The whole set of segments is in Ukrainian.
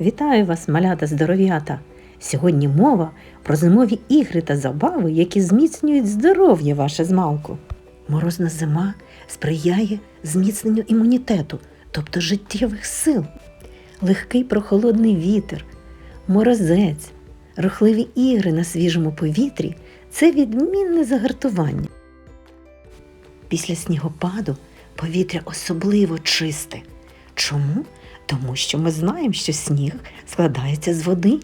Вітаю вас, малята здоров'ята! Сьогодні мова про зимові ігри та забави, які зміцнюють здоров'я ваше змалку. Морозна зима сприяє зміцненню імунітету, тобто життєвих сил. Легкий прохолодний вітер, морозець, рухливі ігри на свіжому повітрі це відмінне загартування. Після снігопаду повітря особливо чисте. Чому? Тому що ми знаємо, що сніг складається з води,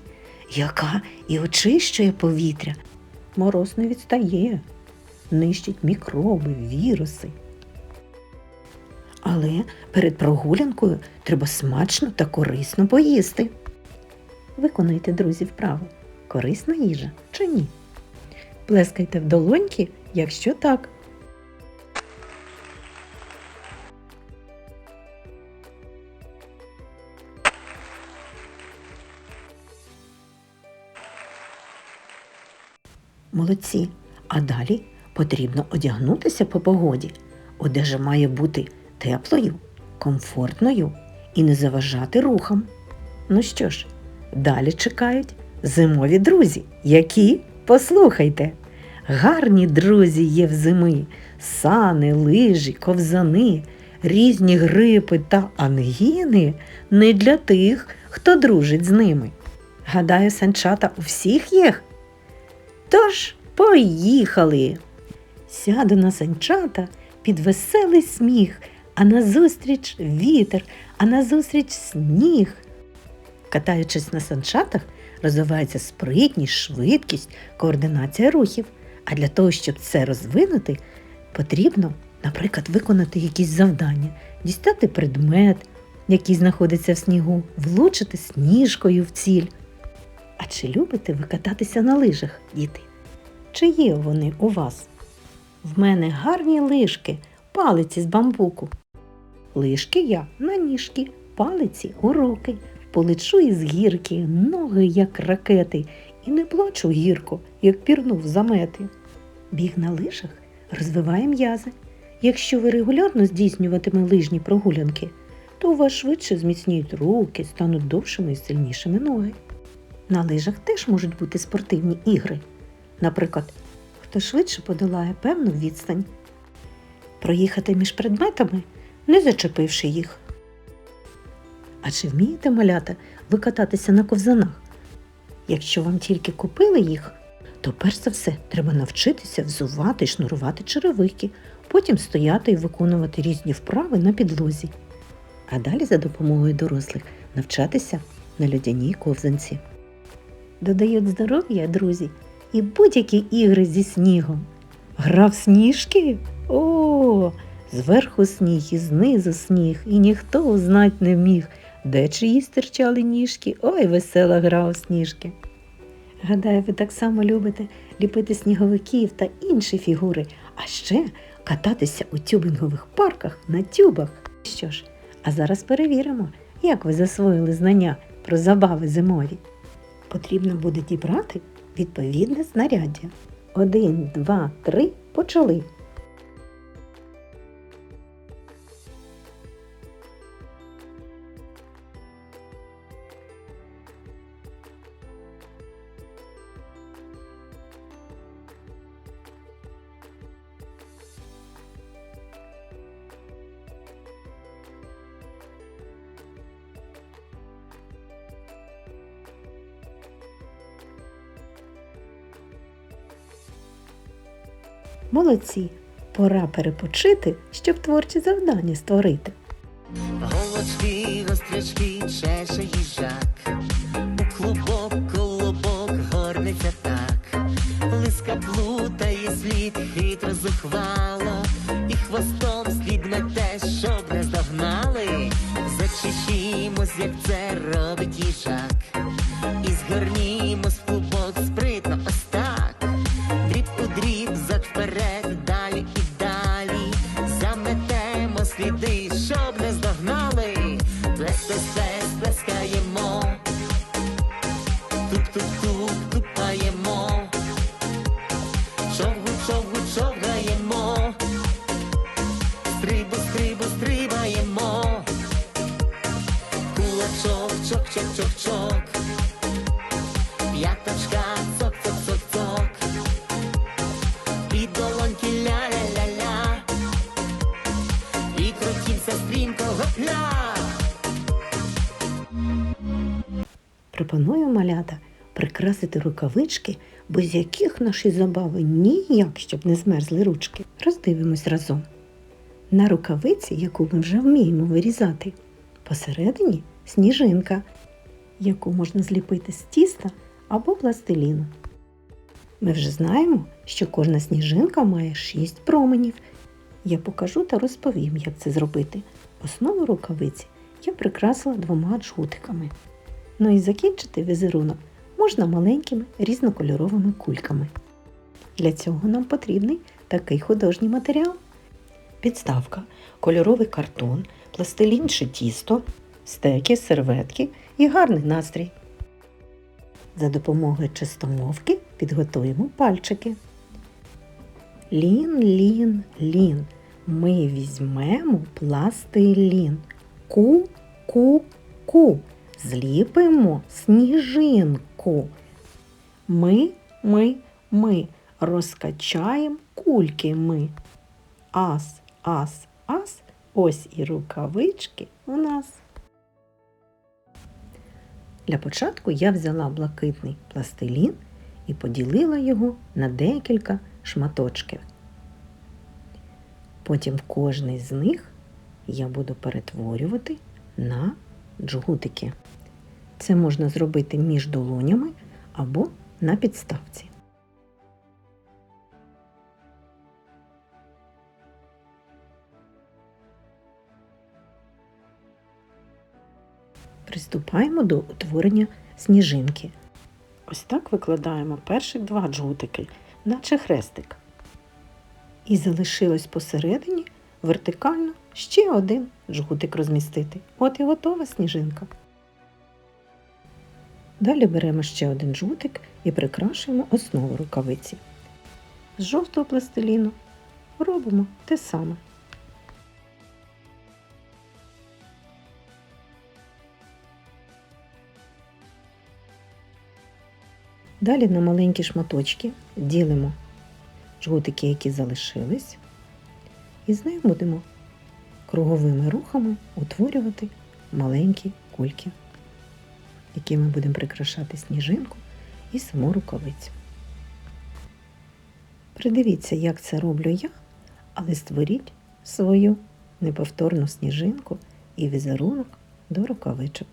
яка і очищує повітря. Мороз не відстає, нищить мікроби, віруси. Але перед прогулянкою треба смачно та корисно поїсти. Виконуйте, друзі, вправо. Корисна їжа чи ні? Плескайте в долоньки, якщо так. Молодці. А далі потрібно одягнутися по погоді. Одежа має бути теплою, комфортною і не заважати рухам. Ну що ж, далі чекають зимові друзі, які послухайте. Гарні друзі є в зими, сани, лижі, ковзани, різні грипи та ангіни не для тих, хто дружить з ними. Гадаю, санчата у всіх є. Тож поїхали. Сяду на санчата під веселий сміх, а назустріч вітер, а назустріч сніг. Катаючись на санчатах, розвивається спритність, швидкість, координація рухів. А для того, щоб це розвинути, потрібно, наприклад, виконати якісь завдання, дістати предмет, який знаходиться в снігу, влучити сніжкою в ціль. А чи любите ви кататися на лижах, діти? Чи є вони у вас? В мене гарні лижки, палиці з бамбуку. Лижки я на ніжки, палиці у руки. Полечу із гірки, ноги, як ракети, і не плачу гірко, як пірнув замети. Біг на лижах розвиває м'язи. Якщо ви регулярно здійснюватиме лижні прогулянки, то у вас швидше зміцніють руки, стануть довшими і сильнішими ноги. На лижах теж можуть бути спортивні ігри. Наприклад, хто швидше подолає певну відстань. Проїхати між предметами, не зачепивши їх. А чи вмієте малята ви кататися на ковзанах? Якщо вам тільки купили їх, то перш за все треба навчитися взувати і шнурувати черевики, потім стояти і виконувати різні вправи на підлозі. А далі за допомогою дорослих навчатися на льодяній ковзанці. Додають здоров'я, друзі, і будь-які ігри зі снігом. Гра в сніжки? О, зверху сніг і знизу сніг, і ніхто узнать не міг, де чиї стирчали ніжки, ой, весела гра у сніжки. Гадаю, ви так само любите ліпити сніговиків та інші фігури, а ще кататися у тюбингових парках на тюбах. Що ж, а зараз перевіримо, як ви засвоїли знання про забави зимові. Потрібно буде дібрати відповідне знаряддя. Один, два, три, почали. Молодці! Пора перепочити, щоб творчі завдання створити. Голочки, гострячки, чеше їжак, у клубок, колобок, горниця так, лиска плутає слід, хитро зухвало, і хвостом слід мете, Плес, плес, плескаємо. Туп-туп-туп, тупаємо. Човгу, човгу, човгаємо. Стрибу, стрибу, стрибаємо. Кулачок, чок, чок-чок-чок. П'яточка цок-цок-цок-цок. І долоньки ля-ля-ля-ля. І крутімся стрімко гопля. Пропоную малята прикрасити рукавички, без яких наші забави ніяк, щоб не змерзли ручки. Роздивимось разом. На рукавиці, яку ми вже вміємо вирізати, посередині сніжинка, яку можна зліпити з тіста або пластиліну. Ми вже знаємо, що кожна сніжинка має 6 променів. Я покажу та розповім, як це зробити. Основу рукавиці я прикрасила двома джгутиками. Ну і закінчити візерунок можна маленькими різнокольоровими кульками. Для цього нам потрібний такий художній матеріал. Підставка, кольоровий картон, пластилін чи тісто, стеки, серветки і гарний настрій. За допомогою чистомовки підготуємо пальчики. Лін, лін, лін. Ми візьмемо пластилін. Ку, ку, ку. Зліпимо сніжинку. Ми, ми, ми розкачаємо кульки ми. Ас, ас, ас. Ось і рукавички у нас. Для початку я взяла блакитний пластилін і поділила його на декілька шматочків. Потім кожний з них я буду перетворювати на джгутики. Це можна зробити між долонями або на підставці. Приступаємо до утворення сніжинки. Ось так викладаємо перших два джгутики, наче хрестик. І залишилось посередині вертикально ще один жгутик розмістити. От і готова сніжинка. Далі беремо ще один жгутик і прикрашуємо основу рукавиці. З жовтого пластиліну робимо те саме. Далі на маленькі шматочки ділимо жгутики, які залишились, і з них будемо круговими рухами утворювати маленькі кульки, якими будемо прикрашати сніжинку і саму рукавицю. Придивіться, як це роблю я, але створіть свою неповторну сніжинку і візерунок до рукавичок.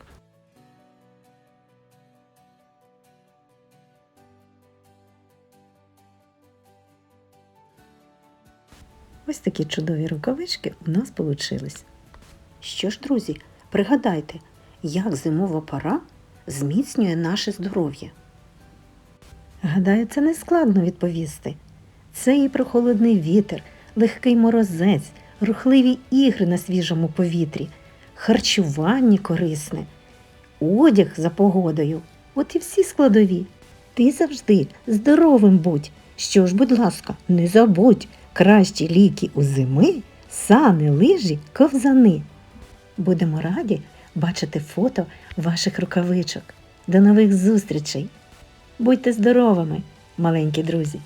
Ось такі чудові рукавички у нас вийшли. Що ж, друзі, пригадайте, як зимова пора зміцнює наше здоров'я. Гадаю, це не складно відповісти. Це і прохолодний вітер, легкий морозець, рухливі ігри на свіжому повітрі, харчування корисне, одяг за погодою. От і всі складові. Ти завжди здоровим будь. Що ж, будь ласка, не забудь, кращі ліки у зими, сани, лижі, ковзани. Будемо раді бачити фото ваших рукавичок. До нових зустрічей! Будьте здоровими, маленькі друзі!